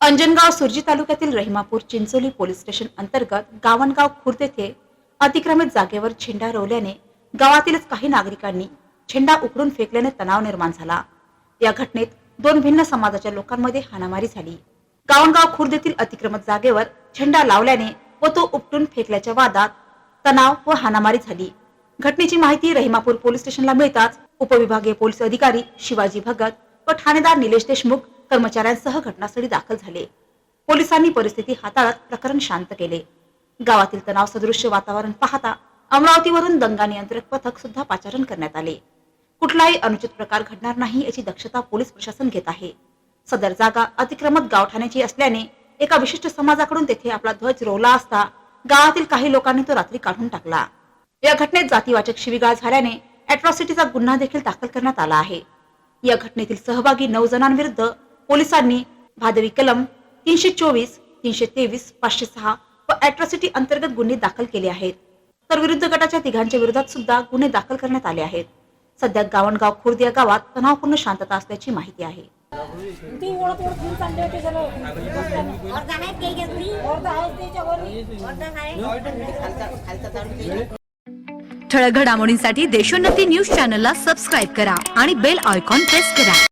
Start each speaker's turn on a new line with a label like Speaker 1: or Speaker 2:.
Speaker 1: अंजनगाव सुरजी तालुक्यातील रहिमापूर Chincholi police station अंतर्गत गावणगाव खुर्द येथे अतिक्रमित जागेवर झेंडा रोवल्याने गावातीलच काही नागरिकांनी झेंडा उकडून फेकल्याने तणाव निर्माण झाला. या घटनेत दोन भिन्न समाजाच्या लोकांमध्ये हाणामारी झाली. गावणगाव खुर्द येथील अतिक्रमित जागेवर झेंडा लावल्याने व तो उपटून फेकल्याच्या वादात तणाव व हाणामारी झाली. घटनेची माहिती रहिमापूर पोलीस स्टेशनला मिळताच उपविभागीय पोलीस अधिकारी शिवाजी भगत व ठाणेदार निलेश देशमुख कर्मचाऱ्यांसह घटनास्थळी दाखल झाले. पोलिसांनी परिस्थिती हाताळत प्रकरण शांत केले. गावातील तणाव सदृश्य वातावरण पाहता अमरावतीवरून दंगा नियंत्रक पथक सुद्धा पाचारण करण्यात आले. कुठलाही अनुचित प्रकार घडणार नाही याची दक्षता पोलीस प्रशासन घेत आहे. सदर जागा अतिक्रमत गावठाण्याची असल्याने एका विशिष्ट समाजाकडून तेथे आपला ध्वज रोवला असता गावातील काही लोकांनी तो रात्री काढून टाकला. या घटनेत जातीवाचक शिवीगाळ झाल्याने अॅट्रॉसिटीचा गुन्हा देखील दाखल करण्यात आला आहे. या घटनेतील सहभागी नऊ जणांविरुद्ध पोलिसांनी भादवी कलम तीनशे चोवीस तीनशे तेवीस पाचशे सहा व अॅट्रॉसिटी अंतर्गत गुन्हे दाखल केले आहेत. तर विरुद्ध गटाच्या तिघांच्या विरोधात सुद्धा गुन्हे दाखल करण्यात आले आहेत. सध्या गावणगाव खुर्द या गावात तणावपूर्ण शांतता असल्याची माहिती आहे.
Speaker 2: ती ओळख ओळख घेऊन चालले होते सगळे?
Speaker 3: ठळक घडामोडींसाठी देशोन्नती न्यूज चॅनलला सबस्क्राईब करा आणि बेल आयकॉन प्रेस करा.